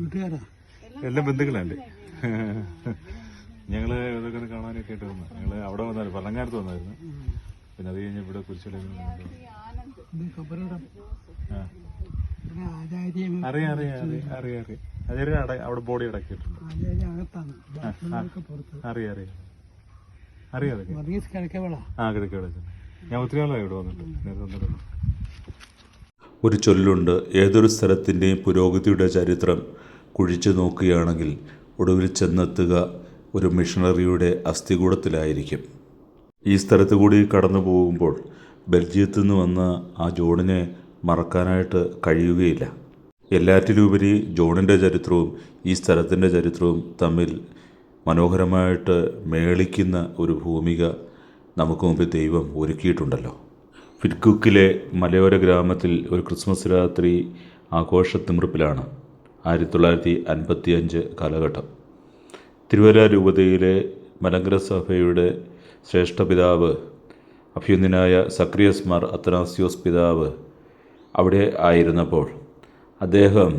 വീട്ടുകാരാ? എല്ലാം ബന്ധുക്കളല്ലേ? ഞങ്ങൾ ഇതൊക്കെ കാണാനൊക്കെ ആയിട്ട് വന്നു. ഞങ്ങൾ അവിടെ വന്നായിരുന്നു. പറഞ്ഞാരത്ത് വന്നായിരുന്നു. പിന്നെ അത് കഴിഞ്ഞ് ഇവിടെ അറിയാം അറിയാം അറിയാം അറിയാം അറിയാം. അതൊരു അവിടെ ബോഡി അടക്കിയിട്ടുണ്ട് അറിയാം അറിയാം. അറിയാം ആ ഞാൻ ഒത്തിരി ആളായി ഇവിടെ വന്നിട്ടുണ്ട് നേരത്തെ വന്നിട്ടുണ്ട് ഒരു ചൊല്ലുണ്ട്. ഏതൊരു സ്ഥലത്തിന്റെയും പുരോഗതിയുടെ ചരിത്രം. കുഴിച്ചു നോക്കുകയാണെങ്കിൽ ഒടുവിൽ ചെന്നെത്തുക ഒരു മിഷണറിയുടെ അസ്ഥികൂടത്തിലായിരിക്കും. ഈ സ്ഥലത്ത് കൂടി കടന്നു പോകുമ്പോൾ ബെൽജിയത്തു നിന്ന് വന്ന ആ ജോണിനെ മറക്കാനായിട്ട് കഴിയുകയില്ല. എല്ലാറ്റിലുപരി ജോണിന്റെ ചരിത്രവും ഈ സ്ഥലത്തിന്റെ ചരിത്രവും തമ്മിൽ മനോഹരമായിട്ട് മേളിക്കുന്ന ഒരു ഭൂമിക നമുക്ക് മുമ്പിൽ ദൈവം ഒരുക്കിയിട്ടുണ്ടല്ലോ. ഫിറ്റ്കുക്കിലെ മലയോര ഗ്രാമത്തിൽ ഒരു ക്രിസ്മസ് രാത്രി ആഘോഷത്തിമിർപ്പിലാണ് ആയിരത്തി തൊള്ളായിരത്തി അൻപത്തി അഞ്ച് കാലഘട്ടം. തിരുവല്ല രൂപതയിലെ മലങ്കര സഭയുടെ ശ്രേഷ്ഠ പിതാവ് അഭ്യുന്നനായ സക്രിയസ് മാർ അത്തനാസ്യോസ് പിതാവ് അവിടെ ആയിരുന്നപ്പോൾ അദ്ദേഹം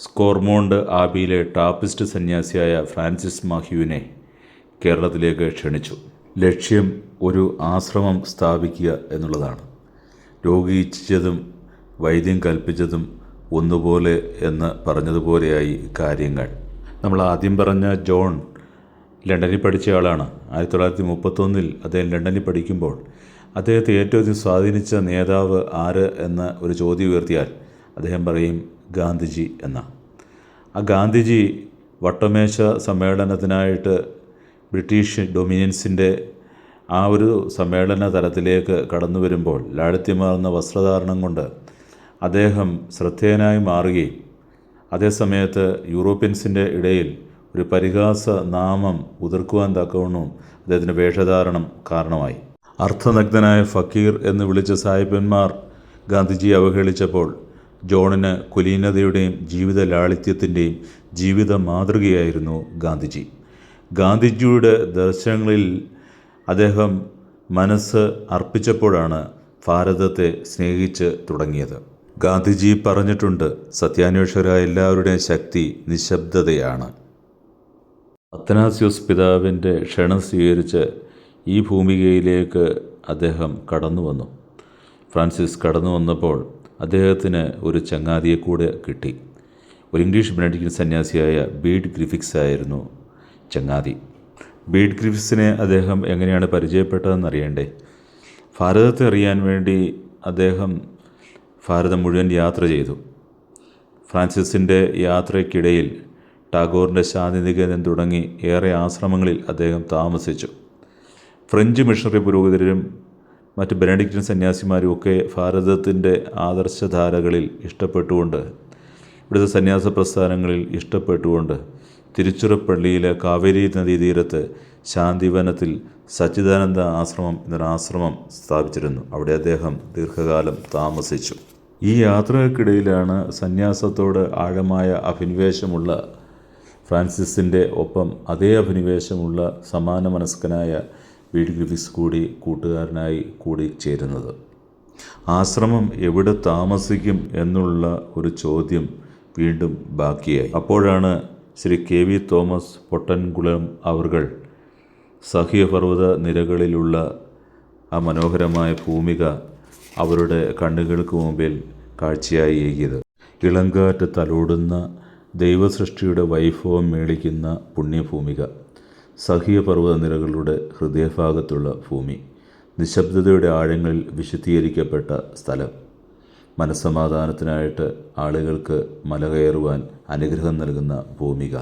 സ്കോർമോണ്ട് ആബിയിലെ ടാപ്പിസ്റ്റ് സന്യാസിയായ ഫ്രാൻസിസ് മാഹ്യുവിനെ കേരളത്തിലേക്ക് ക്ഷണിച്ചു. ലക്ഷ്യം ഒരു ആശ്രമം സ്ഥാപിക്കുക എന്നുള്ളതാണ്. രോഗി ഇച്ഛിച്ചതും വൈദ്യം കൽപ്പിച്ചതും ഒന്നുപോലെ എന്ന് പറഞ്ഞതുപോലെയായി കാര്യങ്ങൾ. നമ്മൾ ആദ്യം പറഞ്ഞ ജോൺ ലണ്ടനിൽ പഠിച്ച ആളാണ്. ആയിരത്തി തൊള്ളായിരത്തി മുപ്പത്തൊന്നിൽ അദ്ദേഹം ലണ്ടനിൽ പഠിക്കുമ്പോൾ അദ്ദേഹത്തെ ഏറ്റവും അധികം സ്വാധീനിച്ച നേതാവ് ആര് എന്ന ഒരു ചോദ്യം ഉയർത്തിയാൽ അദ്ദേഹം പറയും ഗാന്ധിജി എന്ന ആ ഗാന്ധിജി വട്ടമേശ സമ്മേളനത്തിനായിട്ട് ബ്രിട്ടീഷ് ഡൊമിനിയൻസിന്റെ ആ ഒരു സമ്മേളന തലത്തിലേക്ക് കടന്നു വരുമ്പോൾ ലാളിത്യമാർന്ന വസ്ത്രധാരണം കൊണ്ട് അദ്ദേഹം ശ്രദ്ധേയനായി മാറുകയും അതേസമയത്ത് യൂറോപ്യൻസിന്റെ ഇടയിൽ ഒരു പരിഹാസ നാമം ഉതിർക്കുവാൻ തക്കവണ്ണവും അദ്ദേഹത്തിന്റെ വേഷധാരണം കാരണമായി. അർത്ഥനഗ്നനായ ഫക്കീർ എന്ന് വിളിച്ച സാഹിബന്മാർ ഗാന്ധിജി അവഹേളിച്ചപ്പോൾ ജോണിന് കുലീനതയുടെയും ജീവിത ലാളിത്യത്തിന്റെയും ജീവിത മാതൃകയായിരുന്നു ഗാന്ധിജി. ഗാന്ധിജിയുടെ ദർശനങ്ങളിൽ അദ്ദേഹം മനസ്സ് അർപ്പിച്ചപ്പോഴാണ് ഭാരതത്തെ സ്നേഹിച്ച് തുടങ്ങിയത്. ഗാന്ധിജി പറഞ്ഞിട്ടുണ്ട് സത്യാന്വേഷകരായ എല്ലാവരുടെയും ശക്തി നിശബ്ദതയാണ്. അത്തനാസ്യോസ് പിതാവിന്റെ ക്ഷണം സ്വീകരിച്ച് ഈ ഭൂമികയിലേക്ക് അദ്ദേഹം കടന്നു വന്നു. ഫ്രാൻസിസ് കടന്നു വന്നപ്പോൾ അദ്ദേഹത്തിന് ഒരു ചങ്ങാതിയെ കൂടെ കിട്ടി. ഒരു ഇംഗ്ലീഷ് ബെനഡിക്റ്റ് സന്യാസിയായ ബീഡ് ഗ്രിഫിക്സ് ആയിരുന്നു ചങ്ങാതി. ബീഡ് ഗ്രിഫ്സിനെ അദ്ദേഹം എങ്ങനെയാണ് പരിചയപ്പെട്ടതെന്ന് അറിയണ്ടേ ഭാരതത്തെ അറിയാൻ വേണ്ടി അദ്ദേഹം ഭാരതം മുഴുവൻ യാത്ര ചെയ്തു. ഫ്രാൻസിസിന്റെ യാത്രയ്ക്കിടയിൽ ടാഗോറിന്റെ ശാന്തിനികേതൻ തുടങ്ങി ഏറെ ആശ്രമങ്ങളിൽ അദ്ദേഹം താമസിച്ചു. ഫ്രഞ്ച് മിഷണറി പുരോഹിതരും മറ്റ് ബെനഡിക്റ്റൻ സന്യാസിമാരും ഒക്കെ ഭാരതത്തിന്റെ ആദർശധാരകളിൽ ഇഷ്ടപ്പെട്ടുകൊണ്ട് ഇവിടുത്തെ സന്യാസ പ്രസ്ഥാനങ്ങളിൽ ഇഷ്ടപ്പെട്ടുകൊണ്ട് തിരുച്ചിറപ്പള്ളിയിലെ കാവേരി നദീതീരത്ത് ശാന്തിവനത്തിൽ സച്ചിദാനന്ദ ആശ്രമം എന്നൊരാശ്രമം സ്ഥാപിച്ചിരുന്നു. അവിടെ അദ്ദേഹം ദീർഘകാലം താമസിച്ചു. ഈ യാത്രകൾക്കിടയിലാണ് സന്യാസത്തോട് ആഴമായ അഭിനിവേശമുള്ള ഫ്രാൻസിസിന്റെ ഒപ്പം അതേ അഭിനിവേശമുള്ള സമാന മനസ്കനായ വീഡ് ഗ്രിഫിസ് കൂടി കൂട്ടുകാരനായി കൂടി ചേരുന്നത്. ആശ്രമം എവിടെ താമസിക്കും എന്നുള്ള ഒരു ചോദ്യം വീണ്ടും ബാക്കിയായി. അപ്പോഴാണ് Shri K V Thomas Pottankulam അവർകൾ സഹ്യപർവത നിരകളിലുള്ള ആ മനോഹരമായ ഭൂമിക അവരുടെ കണ്ണുകൾക്ക് മുമ്പിൽ കാഴ്ചയായി ഏകിയത്. ഇളങ്കാറ്റ് തലോടുന്ന ദൈവസൃഷ്ടിയുടെ വൈഭവം മേളിക്കുന്ന പുണ്യഭൂമിക സഹ്യപർവത നിരകളുടെ ഹൃദയഭാഗത്തുള്ള ഭൂമി നിശബ്ദതയുടെ ആഴങ്ങളിൽ വിശുദ്ധീകരിക്കപ്പെട്ട സ്ഥലം. മനസ്സമാധാനത്തിനായിട്ട് ആളുകൾക്ക് മല കയറുവാൻ അനുഗ്രഹം നൽകുന്ന ഭൂമിക.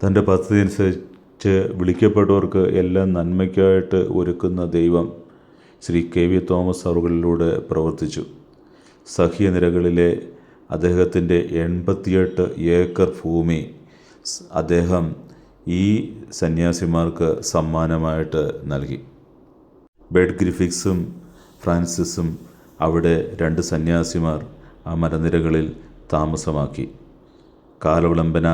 തന്റെ പദ്ധതി അനുസരിച്ച് വിളിക്കപ്പെട്ടവർക്ക് എല്ലാം നന്മയ്ക്കായിട്ട് ഒരുക്കുന്ന ദൈവം ശ്രീ കെ വി തോമസ് അവറുകളിലൂടെ പ്രവർത്തിച്ചു. സഹ്യ നിരകളിലെ അദ്ദേഹത്തിന്റെ എൺപത്തിയെട്ട് ഏക്കർ ഭൂമി അദ്ദേഹം ഈ സന്യാസിമാർക്ക് സമ്മാനമായിട്ട് നൽകി. ബെഡ് ഗ്രിഫിക്സും ഫ്രാൻസിസും അവിടെ രണ്ട് സന്യാസിമാർ ആ മലനിരകളിൽ താമസമാക്കി. കാലവിളംബന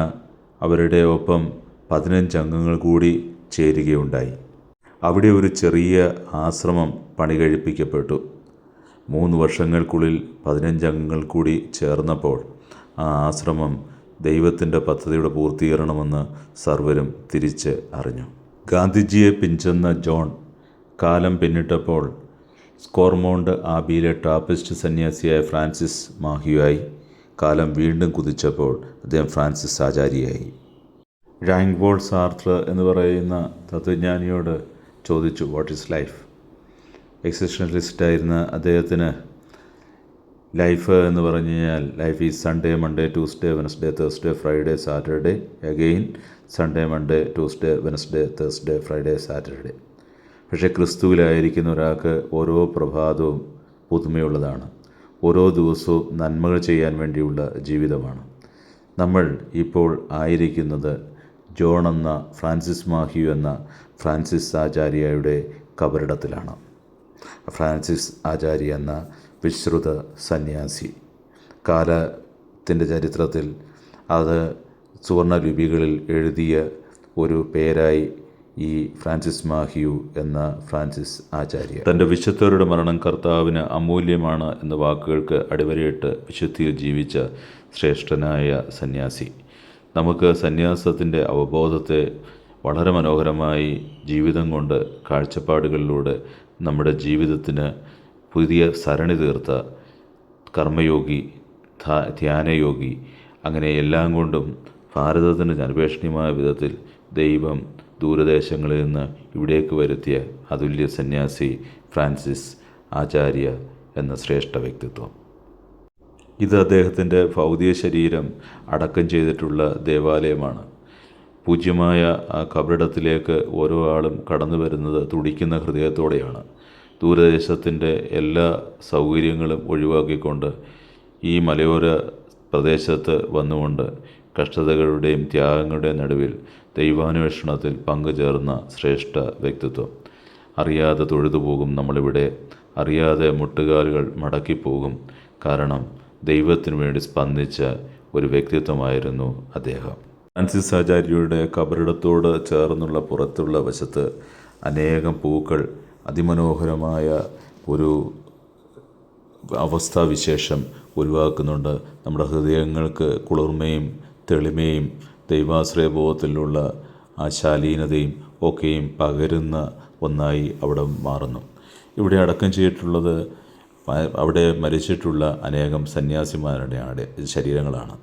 അവരുടെ ഒപ്പം പതിനഞ്ച് അംഗങ്ങൾ കൂടി ചേരുകയുണ്ടായി. അവിടെ ഒരു ചെറിയ ആശ്രമം പണി കഴിപ്പിക്കപ്പെട്ടു മൂന്ന് വർഷങ്ങൾക്കുള്ളിൽ പതിനഞ്ചംഗങ്ങൾ കൂടി ചേർന്നപ്പോൾ ആ ആശ്രമം ദൈവത്തിന്റെ പദ്ധതിയുടെ പൂർത്തീകരണമെന്ന് സർവരും തിരിച്ച് അറിഞ്ഞു. ഗാന്ധിജിയെ പിഞ്ചെന്ന ജോൺ കാലം പിന്നിട്ടപ്പോൾ സ്കോർമോണ്ട് ആബിയിലെ ടാപ്പിസ്റ്റ് സന്യാസിയായ ഫ്രാൻസിസ് മാഹിയുമായി കാലം വീണ്ടും കുതിച്ചപ്പോൾ അദ്ദേഹം ഫ്രാൻസിസ് ആചാര്യയായി. റാങ്ക് ബോൾ സാർത്ര എന്ന് പറയുന്ന തത്വജ്ഞാനിയോട് ചോദിച്ചു വാട്ട് ഈസ് ലൈഫ് എക്സിസ്റ്റൻലിസ്റ്റായിരുന്ന അദ്ദേഹത്തിന് ലൈഫ് എന്ന് പറഞ്ഞു കഴിഞ്ഞാൽ life is Sunday Monday Tuesday Wednesday Thursday Friday Saturday again Sunday Monday Tuesday Wednesday Thursday Friday Saturday പക്ഷേ ക്രിസ്തുവിലായിരിക്കുന്ന ഒരാൾക്ക് ഓരോ പ്രഭാതവും പുതുമയുള്ളതാണ്. ഓരോ ദിവസവും നന്മകൾ ചെയ്യാൻ വേണ്ടിയുള്ള ജീവിതമാണ്. നമ്മൾ ഇപ്പോൾ ആയിരിക്കുന്നത് ജോൺ എന്ന ഫ്രാൻസിസ് മാഹ്യു എന്ന ഫ്രാൻസിസ് ആചാര്യയുടെ കബറിടത്തിലാണ്. ഫ്രാൻസിസ് ആചാര്യ എന്ന വിശ്രുത സന്യാസി. കാലത്തിന്റെ ചരിത്രത്തിൽ അത് സുവർണ ലിപികളിൽ എഴുതിയ ഒരു പേരായി ഈ ഫ്രാൻസിസ് മാഹ്യു എന്ന ഫ്രാൻസിസ് ആചാര്യ തന്റെ വിശുദ്ധരുടെ മരണം കർത്താവിന് അമൂല്യമാണ് എന്ന വാക്കുകൾക്ക് അടിവരയിട്ട് വിശുദ്ധിയിൽ ജീവിച്ച ശ്രേഷ്ഠനായ സന്യാസി. നമുക്ക് സന്യാസത്തിന്റെ അവബോധത്തെ വളരെ മനോഹരമായി ജീവിതം കൊണ്ട് കാഴ്ചപ്പാടുകളിലൂടെ നമ്മുടെ ജീവിതത്തിന് പുതിയ സരണി തീർത്ത കർമ്മയോഗി ധ്യാനയോഗി അങ്ങനെ എല്ലാം കൊണ്ടും ഭാരതത്തിന് അന്വേഷണീയമായ വിധത്തിൽ ദൈവം ദൂരദേശങ്ങളിൽ നിന്ന് ഇവിടേക്ക് വരുത്തിയ അതുല്യ സന്യാസി ഫ്രാൻസിസ് ആചാര്യ എന്ന ശ്രേഷ്ഠ വ്യക്തിത്വം. ഇത് അദ്ദേഹത്തിന്റെ ഭൗതിക ശരീരം അടക്കം ചെയ്തിട്ടുള്ള ദേവാലയമാണ്. പൂജ്യമായ ആ കബറിടത്തിലേക്ക് ഓരോ ആളും കടന്നു വരുന്നത് തുടിക്കുന്ന ഹൃദയത്തോടെയാണ്. ദൂരദേശത്തിന്റെ എല്ലാ സൗകര്യങ്ങളും ഒഴിവാക്കിക്കൊണ്ട് ഈ മലയോര പ്രദേശത്ത് വന്നുകൊണ്ട് കഷ്ടതകളുടെയും ത്യാഗങ്ങളുടെയും നടുവിൽ ദൈവാന്വേഷണത്തിൽ പങ്കുചേർന്ന ശ്രേഷ്ഠ വ്യക്തിത്വം. അറിയാതെ തൊഴുതു പോകും നമ്മളിവിടെ. അറിയാതെ മുട്ടുകാലുകൾ മടക്കിപ്പോകും കാരണം ദൈവത്തിനു വേണ്ടി സ്പന്ദിച്ച ഒരു വ്യക്തിത്വമായിരുന്നു അദ്ദേഹം. ഫ്രാൻസിസ് ആചാര്യയുടെ കബറിടത്തോട് ചേർന്നുള്ള പുറത്തുള്ള വശത്ത് അനേകം പൂക്കൾ അതിമനോഹരമായ ഒരു അവസ്ഥാവിശേഷം ഉരുവാക്കുന്നുണ്ട്. നമ്മുടെ ഹൃദയങ്ങൾക്ക് കുളിർമയും തെളിമയും ദൈവാശ്രയബോധത്തിലുള്ള ആ ശാലീനതയും ഒക്കെയും പകരുന്ന ഒന്നായി അവിടെ മാറുന്നു. ഇവിടെ അടക്കം ചെയ്തിട്ടുള്ളത് അവിടെ മരിച്ചിട്ടുള്ള അനേകം സന്യാസിമാരുടെ ശരീരങ്ങളാണ്.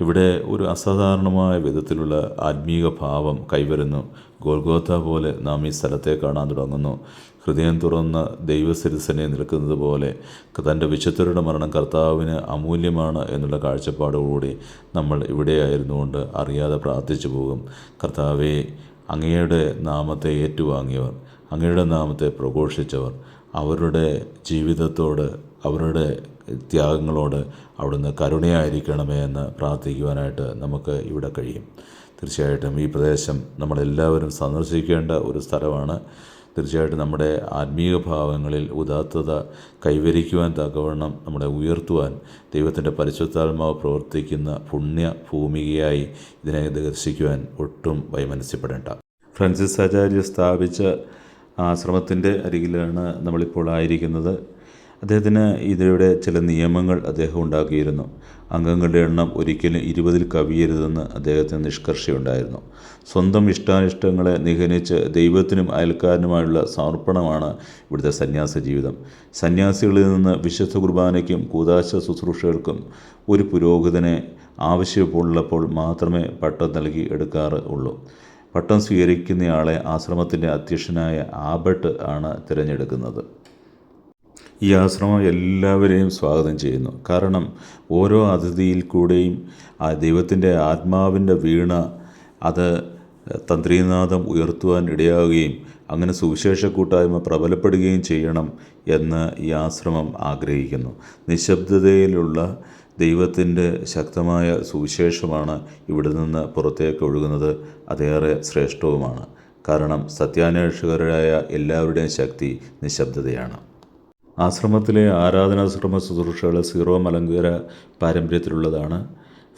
ഇവിടെ ഒരു അസാധാരണമായ വിധത്തിലുള്ള ആത്മീക ഭാവം കൈവരുന്നു. ഗോൽഗോത്ത പോലെ നാം ഈ സ്ഥലത്തെ കാണാൻ തുടങ്ങുന്നു. ഹൃദയം തുറന്ന ദൈവസിരസനെ നിൽക്കുന്നത് പോലെ തന്റെ വിശുദ്ധരുടെ മരണം കർത്താവിന് അമൂല്യമാണ് എന്നുള്ള കാഴ്ചപ്പാടോടുകൂടി നമ്മൾ ഇവിടെയായിരുന്നുകൊണ്ട് അറിയാതെ പ്രാർത്ഥിച്ചു പോകും. കർത്താവെ അങ്ങയുടെ നാമത്തെ ഏറ്റുവാങ്ങിയവർ അങ്ങയുടെ നാമത്തെ പ്രഘോഷിച്ചവർ അവരുടെ ജീവിതത്തോട് അവരുടെ ത്യാഗങ്ങളോട് അവിടുന്ന് കരുണയായിരിക്കണമേ എന്ന് പ്രാർത്ഥിക്കുവാനായിട്ട് നമുക്ക് ഇവിടെ കഴിയും. തീർച്ചയായിട്ടും ഈ പ്രദേശം നമ്മളെല്ലാവരും സന്ദർശിക്കേണ്ട ഒരു സ്ഥലമാണ്. തീർച്ചയായിട്ടും നമ്മുടെ ആത്മീയ ഭാവങ്ങളിൽ ഉദാത്തത കൈവരിക്കുവാൻ തക്കവണ്ണം നമ്മളെ ഉയർത്തുവാൻ ദൈവത്തിന്റെ പരിശുദ്ധാത്മാവ് പ്രവർത്തിക്കുന്ന പുണ്യ ഭൂമികയായി ഇതിനെ ദർശിക്കുവാൻ ഒട്ടും വൈമനസ്യപ്പെടേണ്ട. ഫ്രാൻസിസ് ആചാര്യ സ്ഥാപിച്ച ആശ്രമത്തിന്റെ അരികിലാണ് നമ്മളിപ്പോൾ ആയിരിക്കുന്നത്. അദ്ദേഹത്തിന് ഇതിലൂടെ ചില നിയമങ്ങൾ അദ്ദേഹം ഉണ്ടാക്കിയിരുന്നു. അംഗങ്ങളുടെ എണ്ണം ഒരിക്കലും ഇരുപതിൽ കവിയരുതെന്ന് അദ്ദേഹത്തിന് നിഷ്കർഷയുണ്ടായിരുന്നു. സ്വന്തം ഇഷ്ടാനിഷ്ടങ്ങളെ നിഗനിച്ച് ദൈവത്തിനും അയൽക്കാരനുമായുള്ള സമർപ്പണമാണ് ഇവിടുത്തെ സന്യാസ ജീവിതം. സന്യാസികളിൽ നിന്ന് വിശുദ്ധ കുർബാനയ്ക്കും കൂതാശ ശുശ്രൂഷകൾക്കും ഒരു പുരോഹിതനെ ആവശ്യമുള്ളപ്പോൾ മാത്രമേ പട്ടം നൽകി എടുക്കാറ് ഉള്ളൂ. പട്ടം സ്വീകരിക്കുന്നയാളെ ആശ്രമത്തിന്റെ അധ്യക്ഷനായ ആബട്ട് ആണ് തിരഞ്ഞെടുക്കുന്നത്. ഈ ആശ്രമം എല്ലാവരെയും സ്വാഗതം ചെയ്യുന്നു. കാരണം ഓരോ അതിഥിയിൽ കൂടെയും ആ ദൈവത്തിന്റെ ആത്മാവിന്റെ വീണ അത് തന്ത്രീനാഥം ഉയർത്തുവാൻ ഇടയാവുകയും അങ്ങനെ സുവിശേഷ കൂട്ടായ്മ പ്രബലപ്പെടുകയും ചെയ്യണം എന്ന് ഈ ആശ്രമം ആഗ്രഹിക്കുന്നു. നിശബ്ദതയിലുള്ള ദൈവത്തിന്റെ ശക്തമായ സുവിശേഷമാണ് ഇവിടെ നിന്ന് പുറത്തേക്ക് ഒഴുകുന്നത്. അതേറെ ശ്രേഷ്ഠവുമാണ്. കാരണം സത്യാന്വേഷകരായ എല്ലാവരുടെയും ശക്തി നിശബ്ദതയാണ്. ആശ്രമത്തിലെ ആരാധനാശ്രമ ശുശ്രൂഷകൾ സീറോ മലങ്കര പാരമ്പര്യത്തിലുള്ളതാണ്.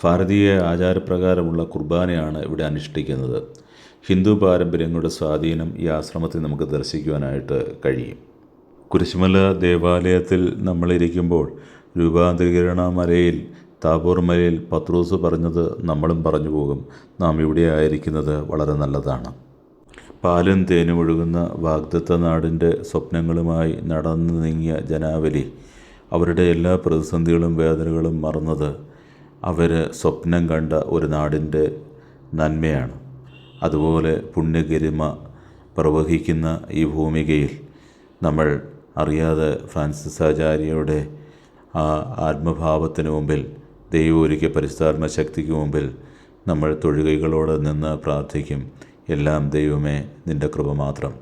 ഭാരതീയ ആചാരപ്രകാരമുള്ള കുർബാനയാണ് ഇവിടെ അനുഷ്ഠിക്കുന്നത്. ഹിന്ദു പാരമ്പര്യങ്ങളുടെ സ്വാധീനം ഈ ആശ്രമത്തിൽ നമുക്ക് ദർശിക്കുവാനായിട്ട് കഴിയും. കുരിശുമല ദേവാലയത്തിൽ നമ്മളിരിക്കുമ്പോൾ രൂപാന്തരീകരണ മലയിൽ താബോർ മലയിൽ പത്രോസ് പറഞ്ഞത് നമ്മളും പറഞ്ഞു പോകും. നാം ഇവിടെ ആയിരിക്കുന്നത് വളരെ നല്ലതാണ്. പാലും തേനും ഒഴുകുന്ന വാഗ്ദത്ത നാടിന്റെ സ്വപ്നങ്ങളുമായി നടന്നു നീങ്ങിയ ജനാവലി അവരുടെ എല്ലാ പ്രതിസന്ധികളും വേദനകളും മറന്നത് അവർ സ്വപ്നം കണ്ട ഒരു നാടിന്റെ നന്മയാണ്. അതുപോലെ പുണ്യഗരിമ പ്രവഹിക്കുന്ന ഈ ഭൂമികയിൽ നമ്മൾ അറിയാതെ ഫ്രാൻസിസ് ആചാര്യയുടെ ആ ആത്മഭാവത്തിന് മുമ്പിൽ ദൈവം ഒരുക്കിയ പരിസ്ഥാത്മ ശക്തിക്ക് മുമ്പിൽ നമ്മൾ തൊഴുകൈകളോടെ നിന്ന് പ്രാർത്ഥിക്കും. എല്ലാം ദൈവമേ നിന്റെ കൃപ മാത്രം.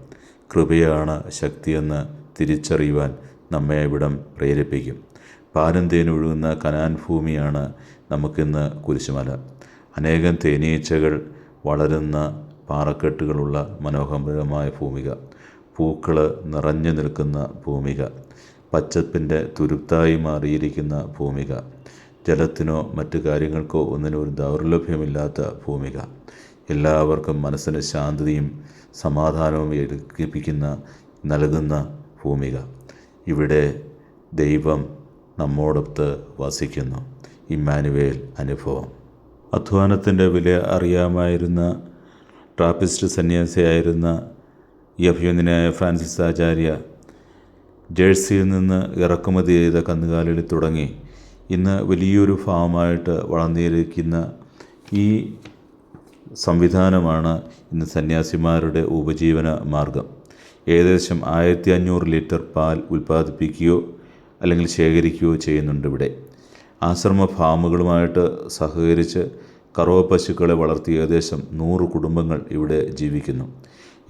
കൃപയാണ് ശക്തിയെന്ന് തിരിച്ചറിയുവാൻ നമ്മെ ഇവിടം പ്രേരിപ്പിക്കും. പാലും തേനൊഴുകുന്ന കനാൻ ഭൂമിയാണ് നമുക്കിന്ന് കുരിശുമല. അനേകം തേനീച്ചകൾ വളരുന്ന പാറക്കെട്ടുകളുള്ള മനോഹരമായ ഭൂമിക. പൂക്കൾ നിറഞ്ഞു നിൽക്കുന്ന ഭൂമിക. പച്ചപ്പിന്റെ തുരുത്തായി മാറിയിരിക്കുന്ന ഭൂമിക. ജലത്തിനോ മറ്റു കാര്യങ്ങൾക്കോ ഒന്നിനും ഒരു ദൗർലഭ്യമില്ലാത്ത ഭൂമിക. എല്ലാവർക്കും മനസ്സിന് ശാന്തിയും സമാധാനവും ഏൽപ്പിക്കുന്ന നൽകുന്ന ഭൂമിക. ഇവിടെ ദൈവം നമ്മോടൊത്ത് വസിക്കുന്നു. ഇമ്മാനുവേൽ അനുഭവം. അധ്വാനത്തിന്റെ വില അറിയാമായിരുന്ന ട്രാപ്പിസ്റ്റ് സന്യാസിയായിരുന്ന യഭ്യുനായ ഫ്രാൻസിസ് ആചാര്യ ജേഴ്സിയിൽ നിന്ന് ഇറക്കുമതി ചെയ്ത കന്നുകാലികളിൽ തുടങ്ങി. ഇന്ന് വലിയൊരു ഫാമായിട്ട് വളർന്നിരിക്കുന്ന ഈ സംവിധാനമാണ് ഇന്ന് സന്യാസിമാരുടെ ഉപജീവന മാർഗം. ഏകദേശം ആയിരത്തി അഞ്ഞൂറ് ലിറ്റർ പാൽ ഉൽപ്പാദിപ്പിക്കുകയോ അല്ലെങ്കിൽ ശേഖരിക്കുകയോ ചെയ്യുന്നുണ്ട് ഇവിടെ. ആശ്രമ ഫാമുകളുമായിട്ട് സഹകരിച്ച് കറവ പശുക്കളെ വളർത്തി ഏകദേശം നൂറ് കുടുംബങ്ങൾ ഇവിടെ ജീവിക്കുന്നു.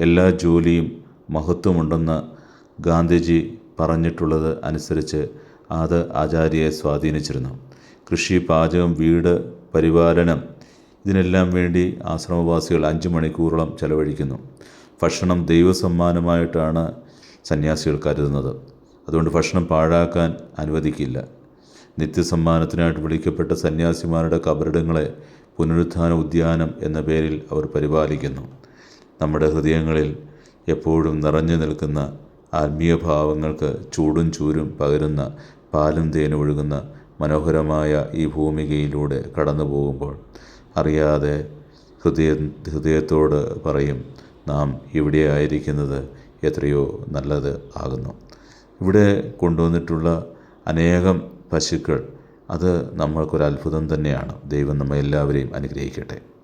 എല്ലാ ജോലിയും മഹത്വമുണ്ടെന്ന് ഗാന്ധിജി പറഞ്ഞിട്ടുള്ളത് അനുസരിച്ച് അത് ആചാര്യയെ സ്വാധീനിച്ചിരുന്നു. കൃഷി പാചകം വീട് പരിപാലനം ഇതിനെല്ലാം വേണ്ടി ആശ്രമവാസികൾ അഞ്ച് മണിക്കൂറോളം ചെലവഴിക്കുന്നു. ഭക്ഷണം ദൈവസമ്മാനമായിട്ടാണ് സന്യാസികൾ കരുതുന്നത്. അതുകൊണ്ട് ഭക്ഷണം പാഴാക്കാൻ അനുവദിക്കില്ല. നിത്യസമ്മാനത്തിനായിട്ട് വിളിക്കപ്പെട്ട സന്യാസിമാരുടെ കബറിടങ്ങളെ പുനരുത്ഥാന ഉദ്യാനം എന്ന പേരിൽ അവർ പരിപാലിക്കുന്നു. നമ്മുടെ ഹൃദയങ്ങളിൽ എപ്പോഴും നിറഞ്ഞു നിൽക്കുന്ന ആത്മീയ ഭാവങ്ങൾക്ക് ചൂടും ചൂരും പകരുന്ന പാലും തേനും ഒഴുകുന്ന മനോഹരമായ ഈ ഭൂമികയിലൂടെ കടന്നു പോകുമ്പോൾ അറിയാതെ ഹൃദയ ഹൃദയത്തോട് പറയും നാം ഇവിടെ ആയിരിക്കുന്നത് എത്രയോ നല്ലത് ആകുന്നു. ഇവിടെ കൊണ്ടുവന്നിട്ടുള്ള അനേകം പശുക്കൾ അത് നമ്മൾക്കൊരത്ഭുതം തന്നെയാണ്. ദൈവം നമ്മെ എല്ലാവരെയും അനുഗ്രഹിക്കട്ടെ.